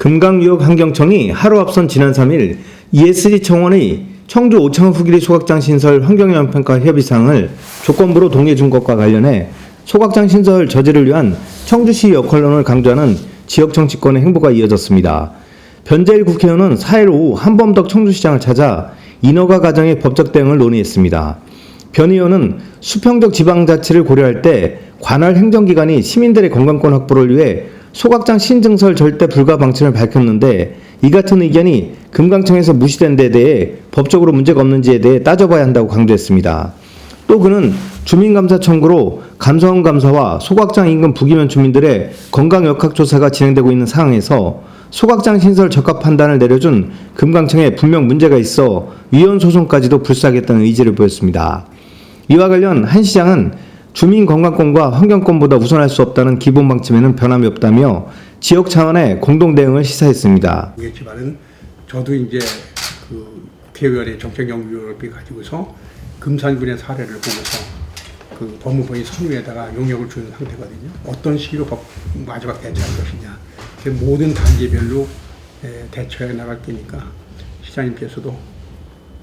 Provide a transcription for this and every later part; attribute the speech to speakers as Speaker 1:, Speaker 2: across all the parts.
Speaker 1: 금강유역 환경청이 하루 앞선 지난 3일 ESG 청원의 청주 오창 후기리 소각장 신설 환경영향평가 협의상을 조건부로 동의해 준 것과 관련해 소각장 신설 저지를 위한 청주시 역할론을 강조하는 지역 정치권의 행보가 이어졌습니다. 변재일 국회의원은 4일 오후 한범덕 청주시장을 찾아 인허가 과정의 법적 대응을 논의했습니다. 변 의원은 수평적 지방자치를 고려할 때 관할 행정기관이 시민들의 건강권 확보를 위해 소각장 신증설 절대 불가 방침을 밝혔는데 이 같은 의견이 금강청에서 무시된 데 대해 법적으로 문제가 없는지에 대해 따져봐야 한다고 강조했습니다. 또 그는 주민감사 청구로 감사원 감사와 소각장 인근 부기면 주민들의 건강 역학 조사가 진행되고 있는 상황에서 소각장 신설 적합 판단을 내려준 금강청에 분명 문제가 있어 위헌 소송까지도 불사하겠다는 의지를 보였습니다. 이와 관련 한 시장은 주민 건강권과 환경권보다 우선할 수 없다는 기본 방침에는 변함이 없다며 지역 차원의 공동 대응을 시사했습니다.
Speaker 2: 모르겠지만은 저도 이제 그 국회의원의 정책연구를 가지고서 금산군의 사례를 보고서 그 법무부의 선임에다가 용역을 주는 상태거든요. 어떤 시기로 법 마지막 대처할 것이냐. 그 모든 단계별로 에, 대처해 나갈 테니까 시장님께서도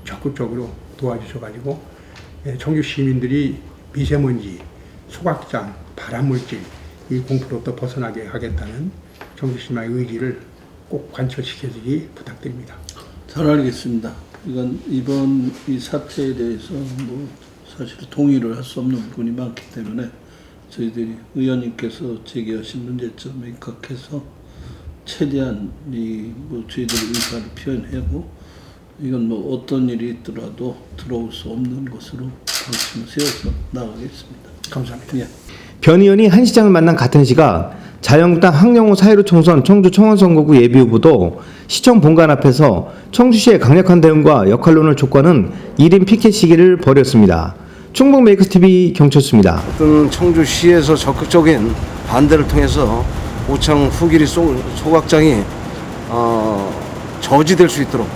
Speaker 2: 적극적으로 도와주셔가지고 에, 청주 시민들이 미세먼지, 소각장, 발암물질 이 공포로부터 벗어나게 하겠다는 청주시민의 의지를 꼭 관철시켜주기 부탁드립니다.
Speaker 3: 잘 알겠습니다. 이건 이번 이 사태에 대해서 뭐 사실 동의를 할 수 없는 부분이 많기 때문에 저희들이 의원님께서 제기하신 문제점에 입각해서 최대한 이뭐 저희들의 의사를 표현하고 이건 뭐 어떤 일이 있더라도 들어올 수 없는 것으로 방침을 세워서 나가겠습니다.
Speaker 2: 감사합니다.
Speaker 3: 예.
Speaker 1: 변 의원이 한 시장을 만난 같은 시각 자유한국당 황영호 사회로 총선 청주 청원선거구 예비후보도 시청 본관 앞에서 청주시의 강력한 대응과 역할론을 촉구하는 1인 피켓 시기를 벌였습니다. 충북 메이크TV 경철수입니다.
Speaker 4: 어떤 청주시에서 적극적인 반대를 통해서 오창 후기리 소, 소각장이 어, 저지될 수 있도록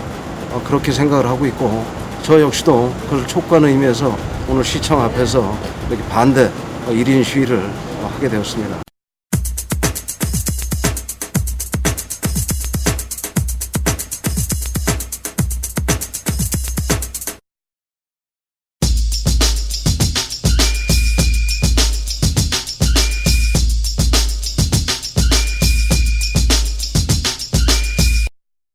Speaker 4: 어, 그렇게 생각을 하고 있고 저 역시도 그걸 촉구하는 의미에서 오늘 시청 앞에서 이렇게 반대 어, 1인 시위를 어, 하게 되었습니다.